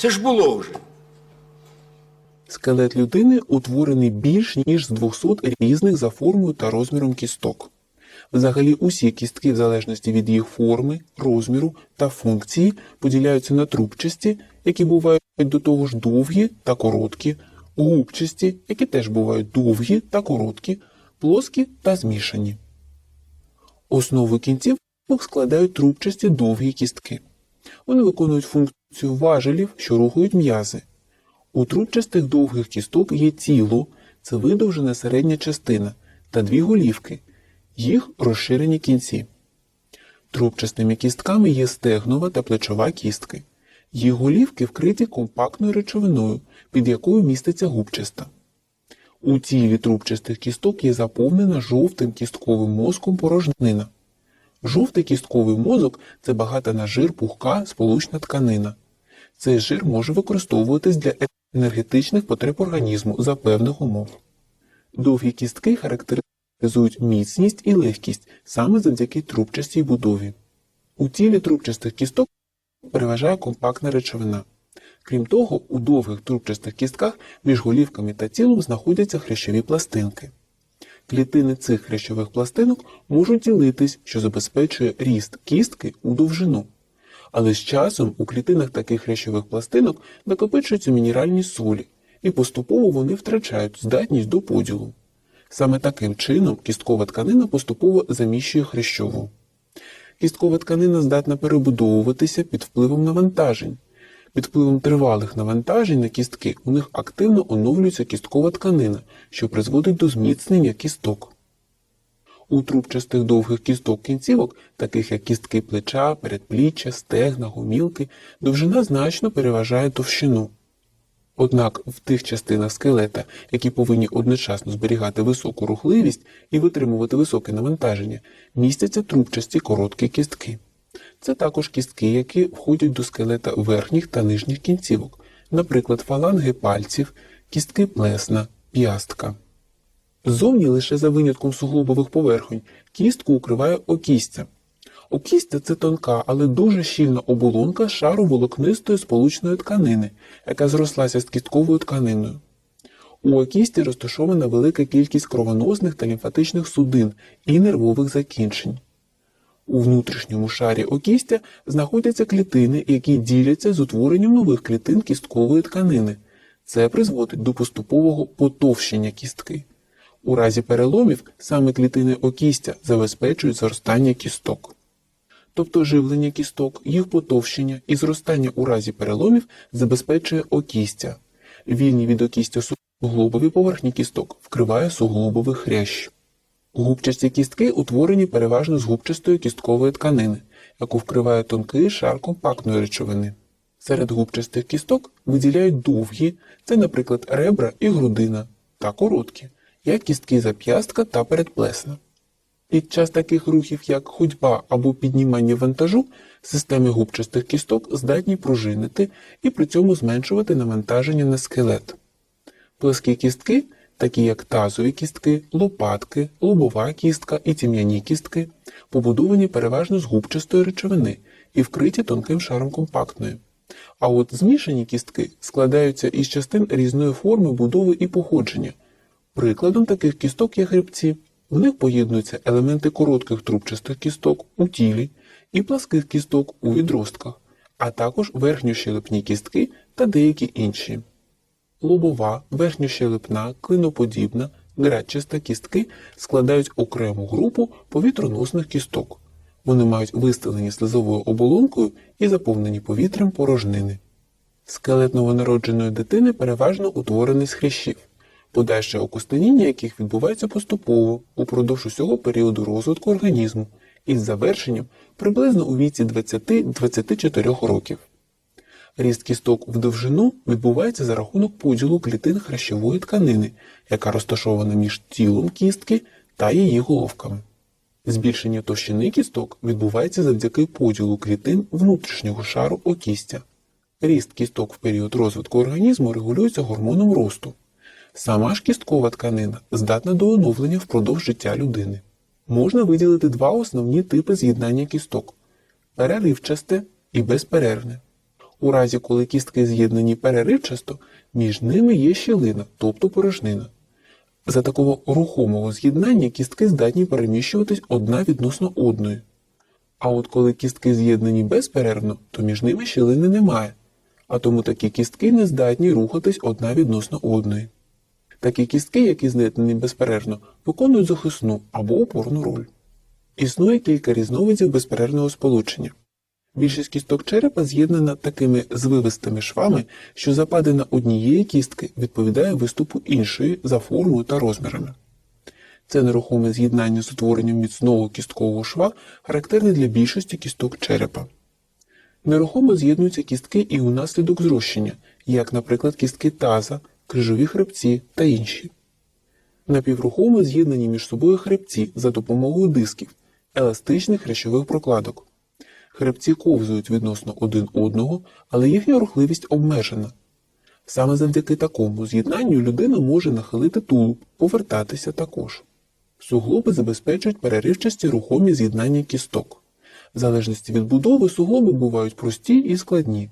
Це ж було вже. Скелет людини утворений більш ніж з 200 різних за формою та розміром кісток. Взагалі усі кістки, в залежності від їх форми, розміру та функції, поділяються на трубчасті, які бувають до того ж довгі та короткі, губчасті, які теж бувають довгі та короткі, плоскі та змішані. Основу кінців складають трубчасті довгі кістки. Вони виконують функцію важелів, що рухають м'язи. У трубчастих довгих кісток є тіло, це видовжена середня частина, та дві голівки, їх розширені кінці. Трубчастими кістками є стегнова та плечова кістки. Їх голівки вкриті компактною речовиною, під якою міститься губчаста. У тілі трубчастих кісток є заповнена жовтим кістковим мозком порожнина. Жовтий кістковий мозок це багата на жир пухка сполучна тканина. Цей жир може використовуватись для енергетичних потреб організму за певних умов. Довгі кістки характеризують міцність і легкість саме завдяки трубчастій будові. У тілі трубчастих кісток переважає компактна речовина. Крім того, у довгих трубчастих кістках між голівками та тілом знаходяться хрящові пластинки. Клітини цих хрящових пластинок можуть ділитись, що забезпечує ріст кістки у довжину. Але з часом у клітинах таких хрящових пластинок накопичуються мінеральні солі, і поступово вони втрачають здатність до поділу. Саме таким чином кісткова тканина поступово заміщує хрящову. Кісткова тканина здатна перебудовуватися під впливом навантажень. Під впливом тривалих навантажень на кістки у них активно оновлюється кісткова тканина, що призводить до зміцнення кісток. У трубчастих довгих кісток кінцівок, таких як кістки плеча, передпліччя, стегна, гомілки, довжина значно переважає товщину. Однак в тих частинах скелета, які повинні одночасно зберігати високу рухливість і витримувати високе навантаження, містяться трубчасті короткі кістки. Це також кістки, які входять до скелета верхніх та нижніх кінцівок, наприклад, фаланги пальців, кістки плесна, п'ястка. Ззовні лише за винятком суглобових поверхонь кістку укриває окістя. Окістя це тонка, але дуже щільна оболонка шару волокнистої сполучної тканини, яка зрослася з кістковою тканиною. У окісті розташована велика кількість кровоносних та лімфатичних судин і нервових закінчень. У внутрішньому шарі окістя знаходяться клітини, які діляться з утворенням нових клітин кісткової тканини. Це призводить до поступового потовщення кістки. У разі переломів саме клітини окістя забезпечують зростання кісток. Тобто живлення кісток, їх потовщення і зростання у разі переломів забезпечує окістя. Вільні від окістя суглобові поверхні кісток вкриває суглобовий хрящ. Губчасті кістки утворені переважно з губчастої кісткової тканини, яку вкриває тонкий шар компактної речовини. Серед губчастих кісток виділяють довгі, це, наприклад, ребра і грудина, та короткі, як кістки зап'ястка та передплесна. Під час таких рухів, як ходьба або піднімання вантажу, системи губчастих кісток здатні пружинити і при цьому зменшувати навантаження на скелет. Плоскі кістки, такі як тазові кістки, лопатки, лобова кістка і тім'яні кістки, побудовані переважно з губчастої речовини і вкриті тонким шаром компактної. А от змішані кістки складаються із частин різної форми, будови і походження. Прикладом таких кісток є хребці. В них поєднуються елементи коротких трубчастих кісток у тілі і пласких кісток у відростках, а також верхньощелепні кістки та деякі інші. Лобова, верхньощелепна, клиноподібна, грачиста кістки складають окрему групу повітроносних кісток. Вони мають вистелені слизовою оболонкою і заповнені повітрям порожнини. Скелет новонародженої дитини переважно утворений з хрящів подальше окостеніння яких відбувається поступово упродовж усього періоду розвитку організму із завершенням приблизно у віці 20-24 років. Ріст кісток в довжину відбувається за рахунок поділу клітин хрящової тканини, яка розташована між тілом кістки та її головками. Збільшення товщини кісток відбувається завдяки поділу клітин внутрішнього шару окістя. Ріст кісток в період розвитку організму регулюється гормоном росту. Сама ж кісткова тканина здатна до оновлення впродовж життя людини. Можна виділити два основні типи з'єднання кісток переривчасте і безперервне. У разі, коли кістки з'єднані переривчасто, між ними є щілина, тобто порожнина. За такого рухомого з'єднання кістки здатні переміщуватись одна відносно одної. А от коли кістки з'єднані безперервно, то між ними щілини немає, а тому такі кістки не здатні рухатись одна відносно одної. Такі кістки, які з'єднані безперервно, виконують захисну або опорну роль. Існує кілька різновидів безперервного сполучення. Більшість кісток черепа з'єднана такими звивистими швами, що западина однієї кістки відповідає виступу іншої за формою та розмірами. Це нерухоме з'єднання з утворенням міцного кісткового шва характерне для більшості кісток черепа. Нерухомо з'єднуються кістки і унаслідок зрощення, як, наприклад, кістки таза, крижові хребці та інші. Напіврухомо з'єднані між собою хребці за допомогою дисків, еластичних хрящових прокладок. Хребці ковзують відносно один одного, але їхня рухливість обмежена. Саме завдяки такому з'єднанню людина може нахилити тулуб, повертатися також. Суглоби забезпечують переривчасті рухомі з'єднання кісток. В залежності від будови суглоби бувають прості і складні.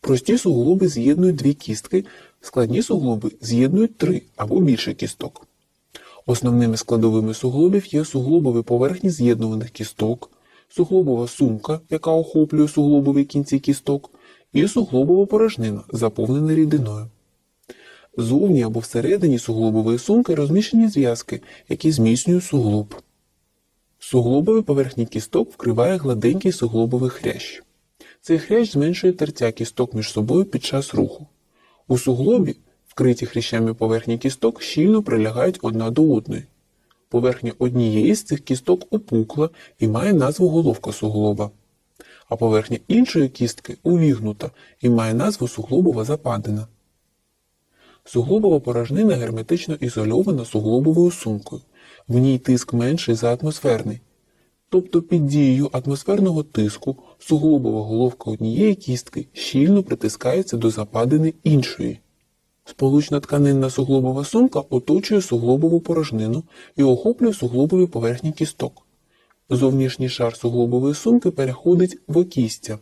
Прості суглоби з'єднують дві кістки, складні суглоби з'єднують три або більше кісток. Основними складовими суглобів є суглобові поверхні з'єднуваних кісток, суглобова сумка, яка охоплює суглобові кінці кісток, і суглобова порожнина, заповнена рідиною. Зовні або всередині суглобової сумки розміщені зв'язки, які зміцнюють суглоб. Суглобові поверхні кісток вкриває гладенький суглобовий хрящ. Цей хрящ зменшує тертя кісток між собою під час руху. У суглобі, вкриті хрящами поверхні кісток, щільно прилягають одна до одної. Поверхня однієї з цих кісток опукла і має назву головка суглоба, а поверхня іншої кістки увігнута і має назву суглобова западина. Суглобова порожнина герметично ізольована суглобовою сумкою. В ній тиск менший за атмосферний. Тобто під дією атмосферного тиску суглобова головка однієї кістки щільно притискається до западини іншої. Сполучна тканинна суглобова сумка оточує суглобову порожнину і охоплює суглобові поверхні кісток. Зовнішній шар суглобової сумки переходить в окістя,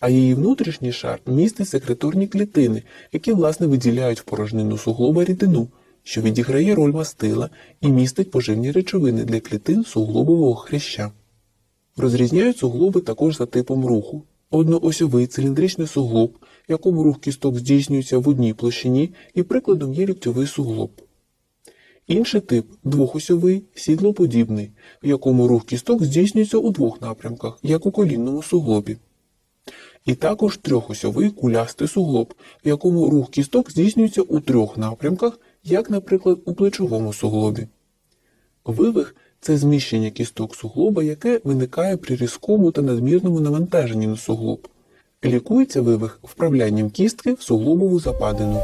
а її внутрішній шар містить секреторні клітини, які власне виділяють в порожнину суглоба рідину, що відіграє роль мастила і містить поживні речовини для клітин суглобового хряща. Розрізняють суглоби також за типом руху. Одноосьовий циліндричний суглоб, якому рух кісток здійснюється в одній площині, і прикладом є ліктьовий суглоб. Інший тип двохосьовий, сідлоподібний, в якому рух кісток здійснюється у двох напрямках, як у колінному суглобі. І також трьохосьовий кулястий суглоб, в якому рух кісток здійснюється у трьох напрямках, як, наприклад, у плечовому суглобі. Вивих це зміщення кісток суглоба, яке виникає при різкому та надмірному навантаженні на суглоб. Лікується вивих вправлянням кістки в суглобову западину.